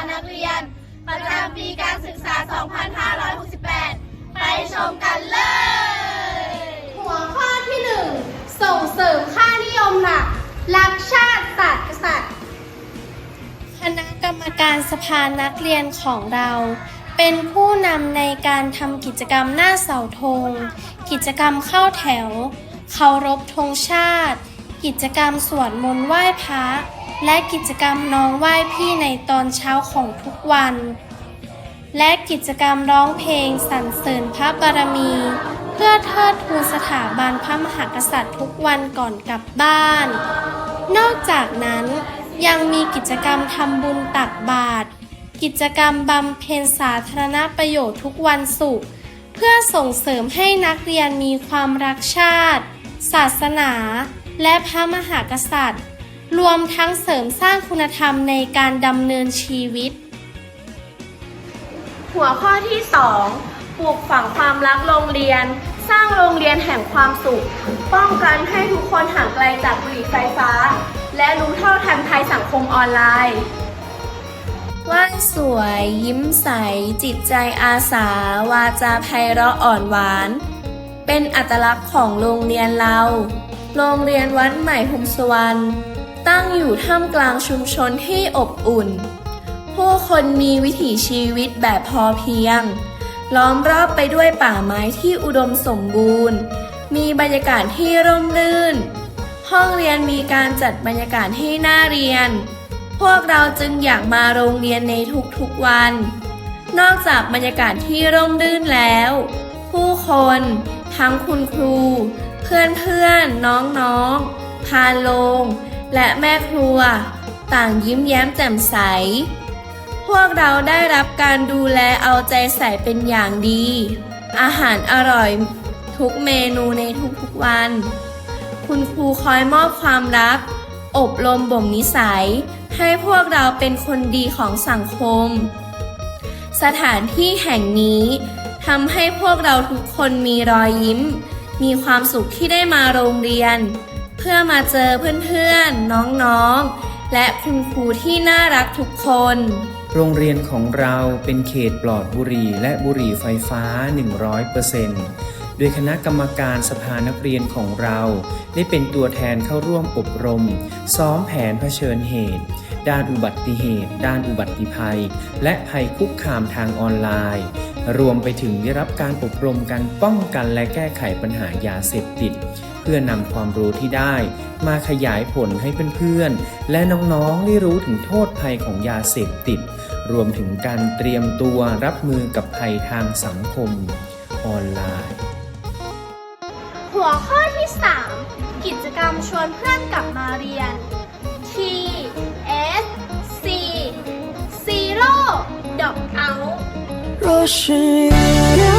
นสภานักเรียน ประจำปีการศึกษา 2568 ไปชมกันเลย หัวข้อที่ 1 ส่งเสริมค่านิยมหลักรักชาติศาสตร์กษัตริย์คณะกรรมการสภานักเรียนของเรา เป็นผู้นำในการทำกิจกรรมหน้าเสาธง กิจกรรมเข้าแถวเคารพธงชาติ กิจกรรมสวดมนต์ไหว้พระ และกิจกรรมน้องไหว้พี่ในตอนเช้าของทุกวัน และกิจกรรมร้องเพลงสรรเสริญพระบารมี เพื่อเทิดทูนสถาบันพระมหากษัตริย์ทุกวันก่อนกลับบ้าน นอกจากนั้นยังมีกิจกรรมทำบุญตักบาตรกิจกรรมบำเพ็ญสาธารณประโยชน์ทุกวันศุกร์เพื่อส่งเสริมให้นักเรียนมีความรักชาติ ศาสนา และพระมหากษัตริย์ รวมทั้งเสริมสร้างคุณธรรมในการดำเนินชีวิต หัวข้อที่ 2 ปลูกฝังความรักโรงเรียน สร้างโรงเรียนแห่งความสุข ป้องกันให้ทุกคนห่างไกลจากบุหรี่ไฟฟ้า และรู้เท่าทันภัยสังคมออนไลน์ไหว้สวยยิ้มใส จิตใจอาสา วาจาไพเราะอ่อนหวาน เป็นอัตลักษณ์ของโรงเรียนเรา โรงเรียนวัดใหม่หุมสวรรณ ตั้งอยู่ท่ามกลางชุมชนที่อบอุ่น ผู้คนมีวิถีชีวิตแบบพอเพียง ล้อมรอบไปด้วยป่าไม้ที่อุดมสมบูรณ์ มีบรรยากาศที่ร่มรื่น ห้องเรียนมีการจัดบรรยากาศให้น่าเรียน พวกเราจึงอยากมาโรงเรียนในทุกๆวัน นอกจากบรรยากาศที่ร่มรื่นแล้ว ผู้คนทั้งคุณครู เพื่อนๆนน้องๆพานโรง และแม่ครัว ต่างยิ้มแย้มแจ่มใส พวกเราได้รับการดูแลเอาใจใส่เป็นอย่างดี อาหารอร่อยทุกเมนูในทุกๆวัน คุณครูคอยมอบความรัก อบรมบ่มนิสัย ให้พวกเราเป็นคนดีของสังคม สถานที่แห่งนี้ทำให้พวกเราทุกคนมีรอยยิ้ม มีความสุขที่ได้มาโรงเรียน เพื่อมาเจอเพื่อนๆน้องๆ และคุณครูที่น่ารักทุกคน โรงเรียนของเราเป็นเขตปลอดบุหรี่และบุหรี่ไฟฟ้า 100%โดยคณะกรรมการสภานักเรียนของเรา ได้เป็นตัวแทนเข้าร่วมอบรม ซ้อมแผนเผชิญเหตุ ด้านอุบัติเหตุ ด้านอุบัติภัย และภัยคุกคามทางออนไลน์ รวมไปถึงได้รับการอบรมการป้องกันและแก้ไขปัญหายาเสพติด เพื่อนำความรู้ที่ได้ มาขยายผลให้เพื่อนๆ และน้องๆ ได้รู้ถึงโทษภัยของยาเสพติด รวมถึงการเตรียมตัวรับมือกับภัยทางสังคม ออนไลน์ หัวข้อที่ 3 กิจกรรมชวนเพื่อนกลับมาเรียน T S C Zero Dot Out 若是月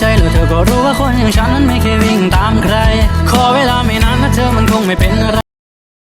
ใจแล้วเธอก็รู้ว่าคนอย่างฉันนั้นไม่เคยวิ่งตามใคร ขอเวลาไม่นานนะเธอมันคงไม่เป็นอะไร